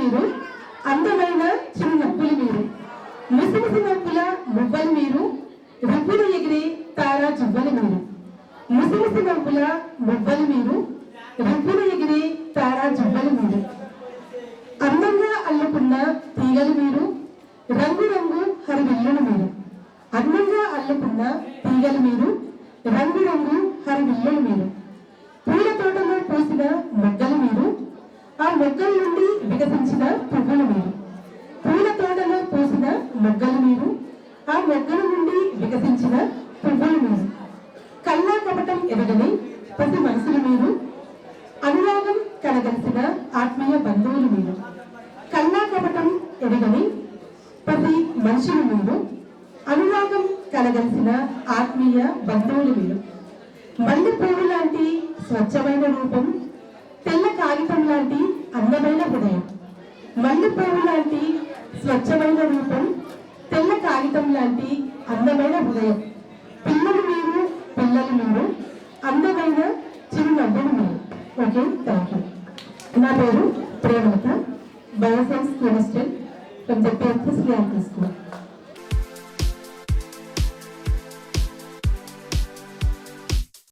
మీరు అందమైన చిరునవ్వులు మీరు ముసిముసి నొప్పుల మువ్వలు మీరు రుబ్బులు ఎగిరి తారా జువ్వలు మీరు ముసిముసి నవ్వుల మువ్వలు మీరు రుబ్బులు ఎగిరి తారా జువ్వలు మీరు అందంగా అల్లుకున్న తీగలు మీరు రంగు రంగు హరివిల్లులు మీరు అందంగా అల్లుకున్న తీగలు మీరు రంగు రంగు హరివిల్లులు మీరు మొగ్గల నుండి వికసించిన పువ్వులు మీరు. పూల తోటలో పూసిన మొగ్గలు మీరు. ఆ మొగ్గల నుండి వికసించిన పువ్వులు మీరు. కల్లా కపటం ఎరగని ప్రతి మనసులు మీరు. అనురాగం కలగలిసిన ఆత్మీయ బంధువులు మీరు. కల్లా కపటం ఎరగని ప్రతి మనుషులు మీరు. అనురాగం కలగలిసిన ఆత్మీయ బంధువులు మీరు. మల్లె పువ్వు లాంటి స్వచ్ఛమైన రూపం మల్లెపూవు లాంటి స్వచ్ఛమైన రూపం తెల్ల కాగితం లాంటి అందమైన హృదయం. పిల్లలు మీరు పిల్లలు మీరు అందమైన చిరునవ్వులు మీరు. ఓకే థ్యాంక్ యూ నా పేరు ప్రేమత బయోసైన్స్ కెమిస్ట్రీ కొంచెం పెద్ద స్కూల్